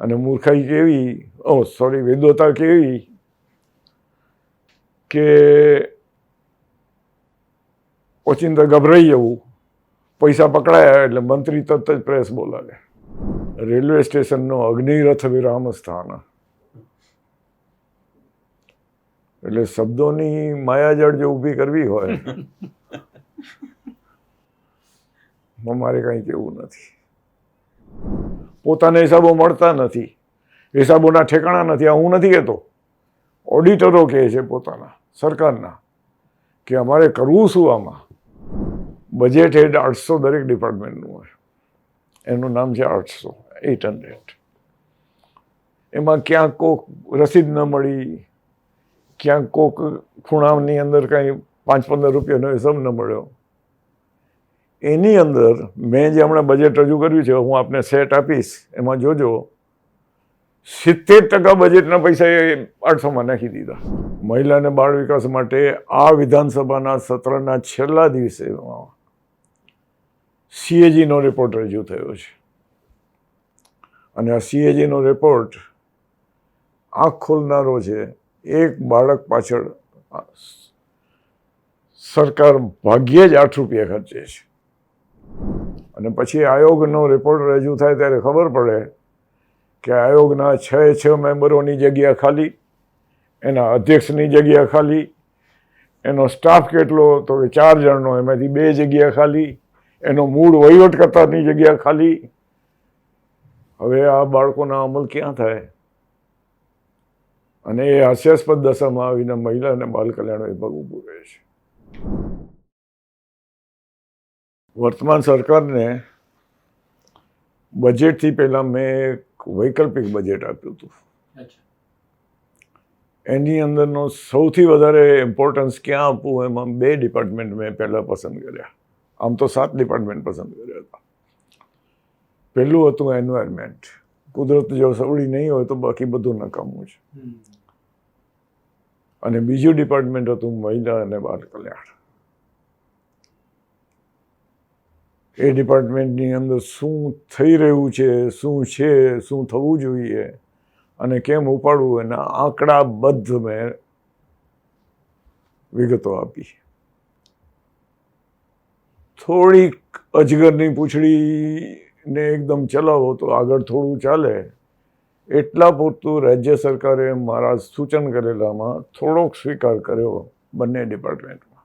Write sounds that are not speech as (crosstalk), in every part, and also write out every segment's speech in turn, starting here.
અને મૂર્ખાઈ કેવી? ઓ સોરી વિદ્વતા કેવી? કે ઓચિંતા ગભરાઈ જવું. પૈસા પકડાયા એટલે મંત્રી તરત જ પ્રેસ બોલાવે. રેલવે સ્ટેશનનો અગ્નિરથ વિરામ સ્થાન એટલે શબ્દોની માયાજળ જો ઊભી કરવી હોય (laughs) મારે કંઈ કેવું નથી. પોતાના હિસાબો મળતા નથી. હિસાબોના ઠેકાણા નથી. આ હું નથી કહેતો. ઓડિટરો કહે છે પોતાના, સરકારના, કે અમારે કરવું શું આમાં? બજેટ હેડ આઠસો દરેક ડિપાર્ટમેન્ટનું હોય. એનું નામ છે આઠસો એટ હંડ્રેડ એમાં ક્યાંક કોક રસીદ ન મળી, ક્યાંક કોક ખૂણાની અંદર કાંઈ પાંચ પંદર રૂપિયાનો હિસાબ ન મળ્યો. એની અંદર મેં જે હમણાં બજેટ રજૂ કર્યું છે, હું આપને સેટ આપીશ, એમાં જોજો, સિત્તેર ટકા બજેટના પૈસા એ આઠસોમાં નાખી દીધા. મહિલા અને બાળ વિકાસ માટે આ વિધાનસભાના સત્રના છેલ્લા દિવસે સીએજીનો રિપોર્ટ રજૂ થયો છે. અને આ સીએજીનો રિપોર્ટ આંખ ખોલનારો છે, એક બાળક પાછળ સરકાર ભાગ્યે જ આઠ રૂપિયા ખર્ચે છે. અને પછી આયોગનો રિપોર્ટ રજૂ થાય ત્યારે ખબર પડે કે આયોગના છ છ મેમ્બરોની જગ્યા ખાલી, એના અધ્યક્ષની જગ્યા ખાલી, એનો સ્ટાફ કેટલો તો કે ચાર જણનો, એમાંથી બે જગ્યા ખાલી, એનો મૂળ વહીવટકર્તાની જગ્યા ખાલી. હવે આ બાળકોના અમલ ક્યાં થાય? અને એ હાસ્યાસ્પદ દશામાં આવીને મહિલા અને બાલ કલ્યાણ વિભાગ ઊભું રહે છે. વર્તમાન સરકારને બજેટથી પહેલાં મેં એક વૈકલ્પિક બજેટ આપ્યું હતું. એની અંદરનો સૌથી વધારે ઇમ્પોર્ટન્સ ક્યાં આપવું એમાં બે ડિપાર્ટમેન્ટ મેં પહેલાં પસંદ કર્યા. આમ તો સાત ડિપાર્ટમેન્ટ પસંદ કર્યા હતા. પહેલું હતું એન્વાયરમેન્ટ કુદરત જો સવડી નહીં હોય તો બાકી બધું નકામું છે. અને બીજું ડિપાર્ટમેન્ટ હતું મહિલા અને બાળ કલ્યાણ. એ ડિપાર્ટમેન્ટની અંદર શું થઈ રહ્યું છે, શું છે, શું થવું જોઈએ અને કેમ ઉપાડવું એના આંકડાબદ્ધ મેં વિગતો આપી. થોડીક અજગરની પૂંછડીને એકદમ ચલાવો તો આગળ થોડું ચાલે. એટલા પૂરતું રાજ્ય સરકારે મારા સૂચન કરેલામાં થોડોક સ્વીકાર કર્યો બંને ડિપાર્ટમેન્ટમાં.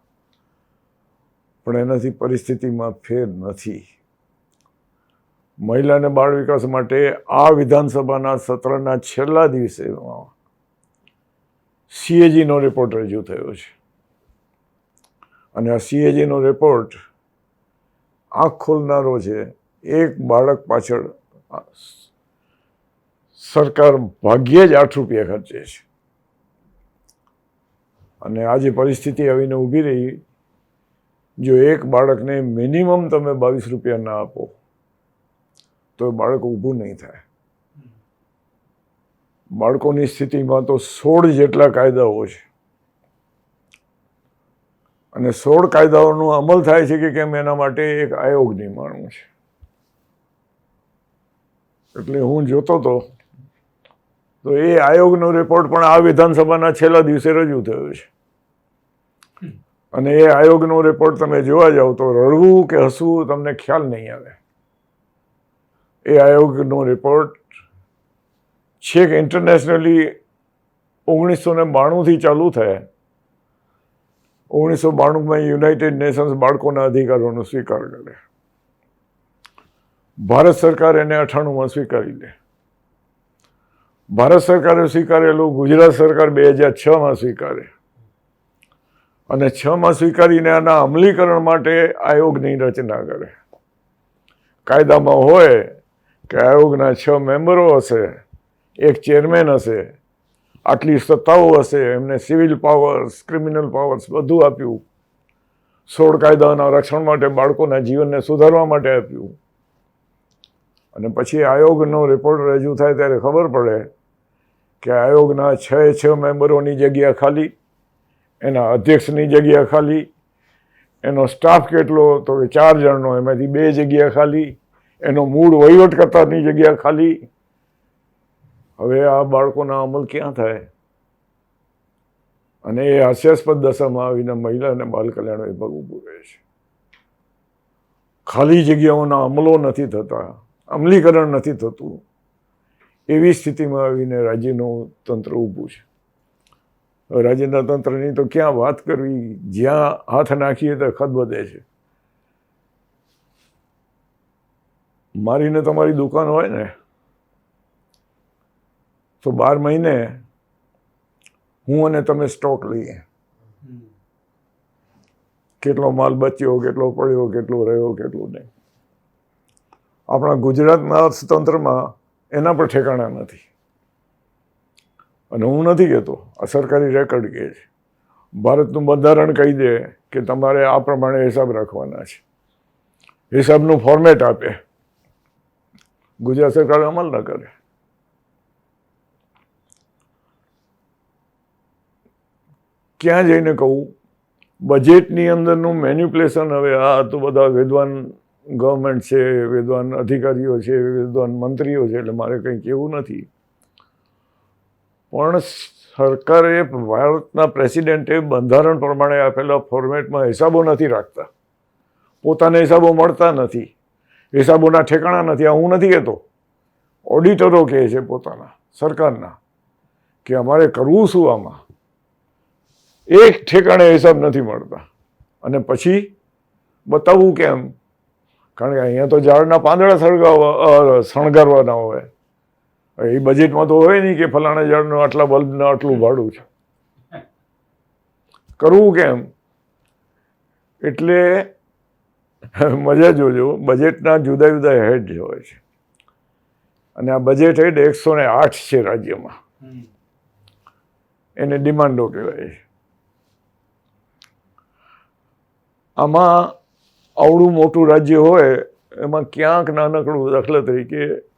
પણ એનાથી પરિસ્થિતિમાં ફેર નથી. મહિલા અને બાળ વિકાસ માટે આ વિધાનસભાના સત્રના છેલ્લા દિવસે સીએજીનો રિપોર્ટ રજૂ થયો છે. અને આ સીએજીનો રિપોર્ટ આંખ ખોલનારો છે. એક બાળક પાછળ સરકાર ભાગ્યે જ આઠ રૂપિયા ખર્ચે છે. અને આ જે પરિસ્થિતિ આવીને ઊભી રહી જો એક બાળકને મિનિમમ તમે બાવીસ રૂપિયા ના આપો, તો એ બાળક ઊભું નહીં થાય. બાળકોની સ્થિતિમાં તો સોળ જેટલા કાયદાઓ છે. અને સોળ કાયદાઓનો અમલ થાય છે કે કેમ એના માટે એક આયોગ નિર્માણું છે. એટલે હું જોતો હતો તો એ આયોગનો રિપોર્ટ પણ આ વિધાનસભાના છેલ્લા દિવસે રજૂ થયો છે. અને એ આયોગનો રિપોર્ટ તમે જોવા જાઓ તો રડવું કે હસવું તમને ખ્યાલ નહીં આવે. એ આયોગનો રિપોર્ટ છેક ઇન્ટરનેશનલી ઓગણીસો ને બાણુંથી ચાલુ થયા. ઓગણીસો બાણુંમાં યુનાઇટેડ નેશન્સ બાળકોના અધિકારોનો સ્વીકાર કરે. ભારત સરકાર એને અઠાણુંમાં સ્વીકારી લે. ભારત સરકારે સ્વીકારેલું, ગુજરાત સરકાર બે હજાર છમાં સ્વીકારે. અને છમાં સ્વીકારીને આના અમલીકરણ માટે આયોગની રચના કરે. કાયદામાં હોય કે આયોગના છ મેમ્બરો હશે, એક ચેરમેન હશે, આટલી સત્તાઓ હશે, એમને સિવિલ પાવર્સ, ક્રિમિનલ પાવર્સ બધું આપ્યું. સોળ કાયદાના રક્ષણ માટે બાળકોના જીવનને સુધારવા માટે આપ્યું. અને પછી આયોગનો રિપોર્ટ રજૂ થાય ત્યારે ખબર પડે કે આયોગના છ છ મેમ્બરોની જગ્યા ખાલી એના અધ્યક્ષની જગ્યા ખાલી, એનો સ્ટાફ કેટલો તો કે ચાર જણનો, એમાંથી બે જગ્યા ખાલી, એનો મૂળ વહીવટકર્તાની જગ્યા ખાલી. હવે આ બાળકોના અમલ ક્યાં થાય? અને એ હાસ્યાસ્પદ દશામાં આવીને મહિલા અને બાલ કલ્યાણ વિભાગ ઊભું રહે છે. ખાલી જગ્યાઓના અમલો નથી થતા, અમલીકરણ નથી થતું. એવી સ્થિતિમાં આવીને રાજ્યનું તંત્ર ઊભું છે. રાજ્યના તંત્રની તો ક્યાં વાત કરવી? જ્યાં હાથ નાખીએ તો ખત વધે છે. મારીને તમારી દુકાન હોય ને, તો બાર મહિને હું અને તમે સ્ટોક લઈએ. કેટલો માલ બચ્યો, કેટલો પડ્યો, કેટલો રહ્યો, કેટલું નહીં. આપણા ગુજરાતના અર્થતંત્રમાં એના પર ઠેકાણા નથી. અને હું નથી કહેતો, આ સરકારી રેકર્ડ કહે છે. ભારતનું બંધારણ કહી દે કે તમારે આ પ્રમાણે હિસાબ રાખવાના છે. હિસાબનું ફોર્મેટ આપે. ગુજરાત સરકાર અમલ ન કરે. ક્યાં જઈને કહું બજેટની અંદરનું મેન્યુપ્લેશન હવે આ તો બધા વિદ્વાન ગવર્મેન્ટ છે, વિદ્વાન અધિકારીઓ છે, વિદ્વાન મંત્રીઓ છે, એટલે મારે કંઈ કહેવું નથી. પણ સરકારે ભારતના પ્રેસિડેન્ટે બંધારણ પ્રમાણે આપેલા ફોર્મેટમાં હિસાબો નથી રાખતા. પોતાને હિસાબો મળતા નથી. હિસાબોના ઠેકાણા નથી. આ હું નથી કહેતો. ઓડિટરો કહે છે પોતાના, સરકારના, કે અમારે કરવું શું આમાં? એક ઠેકાણે હિસાબ નથી મળતા. અને પછી બતાવવું કેમ? કારણ કે અહીંયા તો ઝાડના પાંદડા સળગાવવા શણગારવાના હોય. એ બજેટમાં તો હોય નહીં કે ફલાણા ઝાડનું આટલા બલ્બનું આટલું ભાડું છે. કરવું કેમ? એટલે મજા જોજો બજેટના જુદા જુદા હેડ હોય છે. અને આ બજેટ હેડ એકસો ને આઠ છે રાજ્યમાં. એને ડિમાન્ડો કહેવાય છે. આમાં આવડું મોટું રાજ્ય હોય, એમાં ક્યાંક નાનકડું દાખલા તરીકે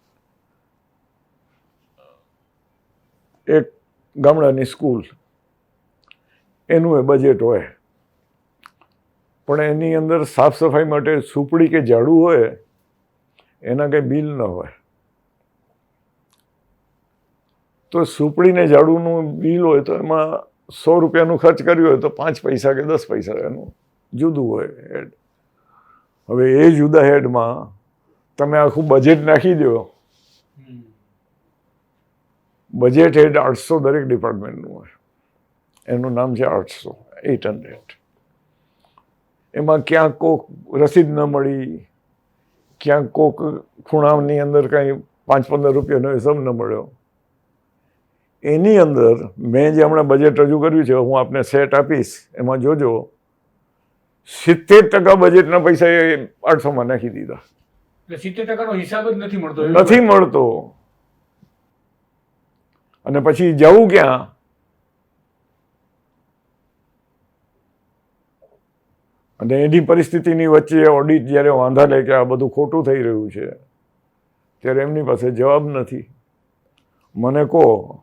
એક ગામડાની સ્કૂલ. એનું એ બજેટ હોય. પણ એની અંદર સાફ સફાઈ માટે સુપડી કે ઝાડુ હોય, એના કંઈ બિલ ન હોય. તો સુપડીને ઝાડુનું બિલ હોય તો એમાં સો રૂપિયાનું ખર્ચ કર્યું હોય તો પાંચ પૈસા કે દસ પૈસા એનું જુદું હોય હેડ હવે એ જુદા હેડમાં તમે આખું બજેટ નાખી દો. બજેટ હેડ આઠસો દરેક ડિપાર્ટમેન્ટનું હોય. એનું નામ છે આઠસો એટ હંડ્રેડ. એમાં ક્યાં કોક રસીદ ન મળી ક્યાં કોક ખૂણાની અંદર કાંઈ પાંચ પંદર રૂપિયાનો હિસાબ ન મળ્યો. એની અંદર મેં જે હમણાં બજેટ રજૂ કર્યું છે હું આપને સેટ આપીશ એમાં જોજો સિત્તેર ટકા બજેટના પૈસા એ આઠસોમાં નાખી દીધા. સિત્તેર ટકાનો હિસાબ જ નથી મળતો નથી મળતો. અને પછી જવું ક્યાં? અને એની પરિસ્થિતિની વચ્ચે ઓડિટ જ્યારે વાંધા લે કે આ બધું ખોટું થઈ રહ્યું છે, ત્યારે એમની પાસે જવાબ નથી. મને કહો,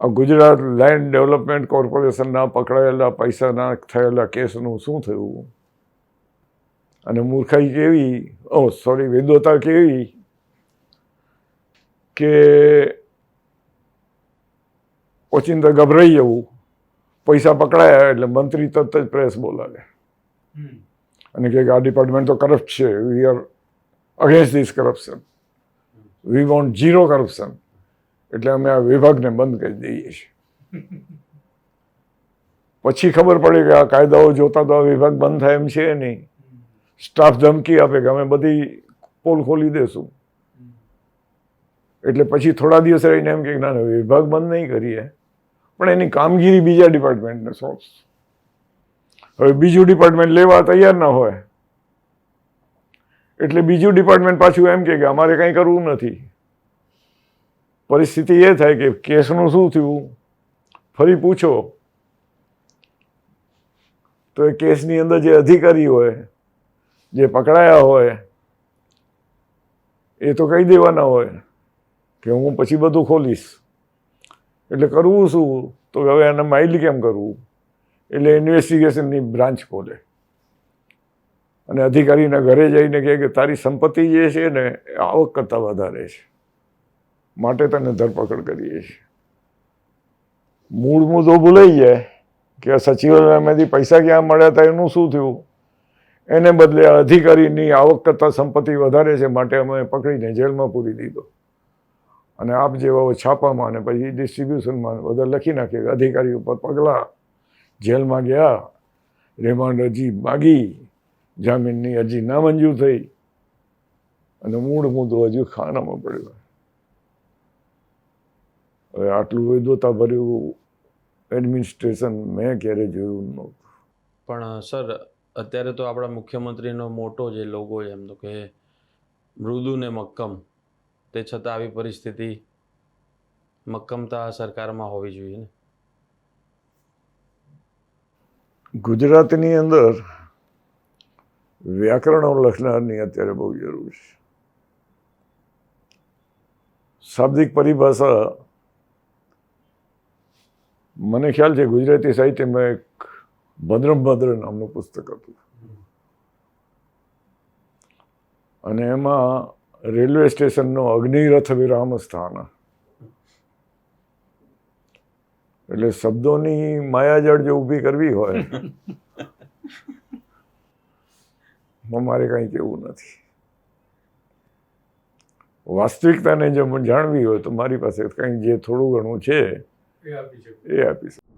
આ ગુજરાત લેન્ડ ડેવલપમેન્ટ કોર્પોરેશનના પકડાયેલા પૈસાના થયેલા કેસનું શું થયું? અને મૂર્ખાઈ કેવી? ઓ સોરી વિદ્વતા કેવી? કે ઓચિંતા ગભરાઈ જવું પૈસા પકડાયા એટલે મંત્રી તરત જ પ્રેસ બોલાવે અને કહે કે આ ડિપાર્ટમેન્ટ તો કરપ્ટ છે. We are against this corruption we want zero corruption એટલે અમે આ વિભાગને બંધ કરી દઈએ છીએ. (laughs) પછી ખબર પડે કે આ કાયદાઓ જોતા તો આ વિભાગ બંધ થાય એમ છે નહીં. સ્ટાફ ધમકી આપે કે અમે બધી પોલ ખોલી દેશું. એટલે પછી થોડા દિવસ રહીને એમ કે ના વિભાગ બંધ નહીં કરીએ. પણ એની કામગીરી બીજા ડિપાર્ટમેન્ટને સોંપ હવે બીજું ડિપાર્ટમેન્ટ લેવા તૈયાર ના હોય, એટલે બીજું ડિપાર્ટમેન્ટ પાછું એમ કે અમારે કંઈ કરવું નથી. પરિસ્થિતિ એ થાય કે કેસનું શું થયું? ફરી પૂછો. તો એ કેસની અંદર જે અધિકારી હોય, જે પકડાયા હોય, એ તો કહી દેવાના હોય કે હું પછી બધું ખોલીશ. એટલે કરવું શું? તો હવે એને માઇલ કેમ કરવું એટલે ઇન્વેસ્ટિગેશનની બ્રાન્ચ ખોલે. અને અધિકારીના ઘરે જઈને કહે કે તારી સંપત્તિ જે છે ને, એ આવક કરતાં વધારે છે. માટે તને ધરપકડ કરીએ છીએ. મૂળ મુદ્દો ભૂલાઈ જાય કે સચિવાલયમાંથી પૈસા ક્યાં મળ્યા હતા, એનું શું થયું? એને બદલે અધિકારીની આવક કરતાં સંપત્તિ વધારે છે, માટે અમે પકડીને જેલમાં પૂરી દીધો. અને આપ જેવા છાપામાં અને પછી ડિસ્ટ્રીબ્યુશનમાં બધા લખી નાખે અધિકારી ઉપર પગલાં, જેલમાં ગયા રિમાન્ડ અરજી માગી, જામીનની અરજી નામંજૂર થઈ અને મૂળ મુદ્દો હજુ ખાનામાં પડ્યો. હવે આટલું વિદ્વતા ભર્યું એડમિનિસ્ટ્રેશન મેં ક્યારે જોયું નહોતું પણ, સર, અત્યારે તો આપણા મુખ્યમંત્રીનો મોટો જે લોગો છે એમ તો કે મૃદુ ને મક્કમ. તે છતાં આવી પરિસ્થિતિ મક્કમતા સરકારમાં હોવી જોઈએ ને. ગુજરાતની અંદર વ્યાકરણો લખનારની અત્યારે બહુ જરૂર છે. શાબ્દિક પરિભાષા મને ખ્યાલ છે ગુજરાતી સાહિત્યમાં એક ભદ્રમ ભદ્ર નામનું પુસ્તક હતું. અને એમાં રેલવે સ્ટેશનનો અગ્નિરથ વિરામ સ્થાન એટલે શબ્દોની માયાજળ જો ઊભી કરવી હોય (laughs) મારે કંઈ કેવું નથી. વાસ્તવિકતાને જો જાણવી હોય તો મારી પાસે કંઈ જે થોડું ઘણું છે એ આપી શકો. એ આપી શકું.